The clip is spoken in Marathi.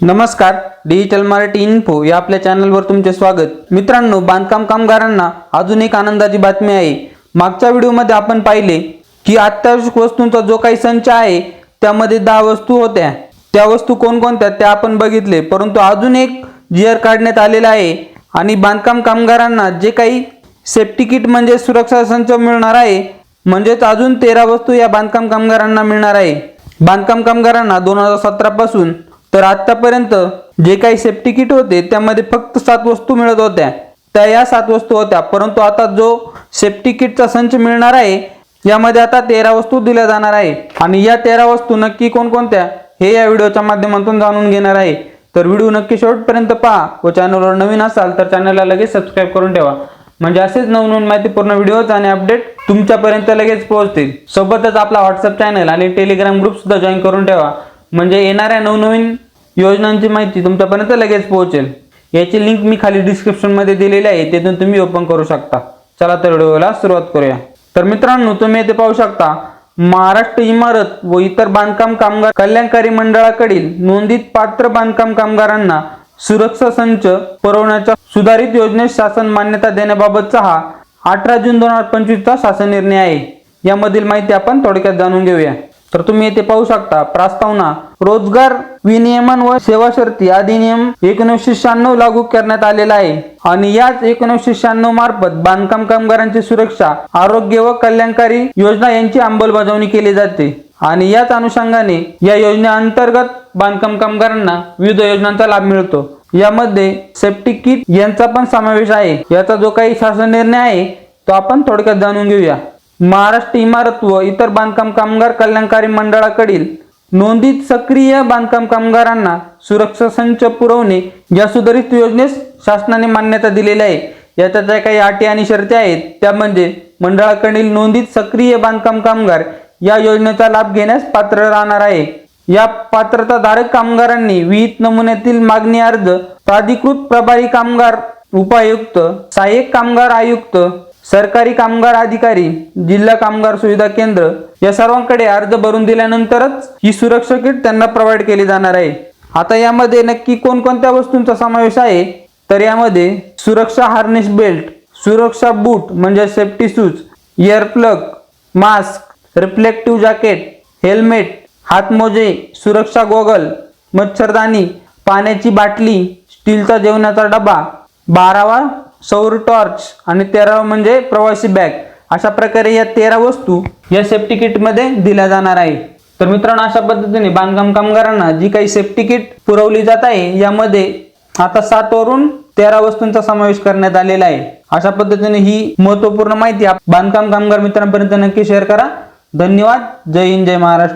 नमस्कार डिजिटल मराठी इन्फो या आपल्या चॅनलवर तुमचे स्वागत. मित्रांनो बांधकाम कामगारांना अजून एक आनंदाची बातमी आहे. मागच्या व्हिडिओमध्ये आपण पाहिले की अत्यावश्यक वस्तूंचा जो काही संच आहे त्यामध्ये दहा वस्तू होत्या. त्या वस्तू कोणकोणत्या त्या आपण बघितले परंतु अजून एक जिअर काढण्यात आलेला आहे आणि बांधकाम कामगारांना जे काही सेफ्टी किट म्हणजे सुरक्षा संच मिळणार आहे म्हणजेच अजून तेरा वस्तू या बांधकाम कामगारांना मिळणार आहे. बांधकाम कामगारांना दोन हजार सतरापासून तर आतापर्यंत जे काही सेफ्टी किट होते त्यामध्ये फक्त सात वस्तू मिळत होत्या. त्या या सात वस्तू होत्या परंतु आता जो सेफ्टी किटचा संच मिळणार आहे यामध्ये आता तेरा वस्तू दिल्या जाणार आहे. आणि या तेरा वस्तू नक्की कोणकोणत्या हे या व्हिडिओच्या माध्यमातून जाणून घेणार आहे. तर व्हिडिओ नक्की शेवटपर्यंत पहा व चॅनलवर नवीन असाल तर चॅनलला लगेच सबस्क्राईब करून ठेवा. म्हणजे असेच नवनवीन माहितीपूर्ण व्हिडिओज आणि अपडेट तुमच्यापर्यंत लगेच पोहोचतील. सोबतच आपला व्हॉट्सअप चॅनल आणि टेलिग्राम ग्रुप सुद्धा जॉईन करून ठेवा. म्हणजे येणाऱ्या नवनवीन योजनांची माहिती तुमच्यापर्यंत लगेच पोहोचेल. याची लिंक मी खाली डिस्क्रिप्शनमध्ये दिलेली आहे तेथून तुम्ही ओपन करू शकता. चला तर व्हिडिओला सुरुवात करूया. तर मित्रांनो तुम्ही येथे पाहू शकता महाराष्ट्र इमारत व इतर बांधकाम कामगार कल्याणकारी मंडळाकडील नोंदीत पात्र बांधकाम कामगारांना सुरक्षा संच पुरवण्याच्या सुधारित योजनेत शासन मान्यता देण्याबाबतचा हा अठरा जून दोन हजार पंचवीसचा शासन निर्णय आहे. यामधील माहिती आपण थोडक्यात जाणून घेऊया. तर तुम्ही येथे पाहू शकता प्रस्तावना रोजगार विनियमन व सेवा शर्ती अधिनियम एकोणीसशे शहाण्णव लागू करण्यात आलेला आहे. आणि याच एकोणीसशे शहाण्णव मार्फत बांधकाम कामगारांची सुरक्षा आरोग्य व कल्याणकारी योजना यांची अंमलबजावणी केली जाते. आणि याच अनुषंगाने या योजनेअंतर्गत बांधकाम कामगारांना विविध योजनांचा लाभ मिळतो. यामध्ये सेफ्टी किट यांचा पण समावेश आहे. याचा जो काही शासन निर्णय आहे तो आपण थोडक्यात जाणून घेऊया. महाराष्ट्र इमारत व इतर बांधकाम कामगार कल्याणकारी मंडळाकडील नोंदीत सक्रिय बांधकाम कामगारांना सुरक्षा संच पुरवणे या सुधारित योजनेस शासनाने मान्यता दिलेली आहे. याच्या ज्या काही अटी आणि शर्ती आहेत त्या म्हणजे मंडळाकडील नोंदीत सक्रिय बांधकाम कामगार या योजनेचा लाभ घेण्यास पात्र राहणार आहे. या पात्रताधारक कामगारांनी विहित नमुन्यातील मागणी अर्ज प्राधिकृत प्रभारी कामगार उपायुक्त सहाय्यक कामगार आयुक्त सरकारी कामगार अधिकारी जिल्हा कामगार सुविधा केंद्र या सर्वांकडे अर्ज भरून दिल्यानंतरच ही सुरक्षा किट त्यांना प्रोव्हाइड केली जाणार आहे. आता यामध्ये नक्की कोणकोणत्या वस्तूंचा समावेश आहे? तर यामध्ये सुरक्षा हार्नेस बेल्ट सुरक्षा बूट म्हणजे safety shoes earplug mask reflective jacket helmet हातमोजे सुरक्षा गोगल मच्छरदाणी पाण्याची बाटली स्टीलचा जेवणाचा डबा बारावा सौर टॉर्च आणि तेरा म्हणजे प्रवासी बॅग. अशा प्रकारे या तेरा वस्तू या सेफ्टी किटमध्ये दिल्या जाणार आहे. तर मित्रांनो अशा पद्धतीने बांधकाम कामगारांना जी काही सेफ्टी किट पुरवली जात आहे यामध्ये आता सात वरून तेरा वस्तूंचा समावेश करण्यात आलेला आहे. अशा पद्धतीने ही महत्त्वपूर्ण माहिती बांधकाम कामगार मित्रांपर्यंत नक्की शेअर करा. धन्यवाद. जय हिंद जय महाराष्ट्र.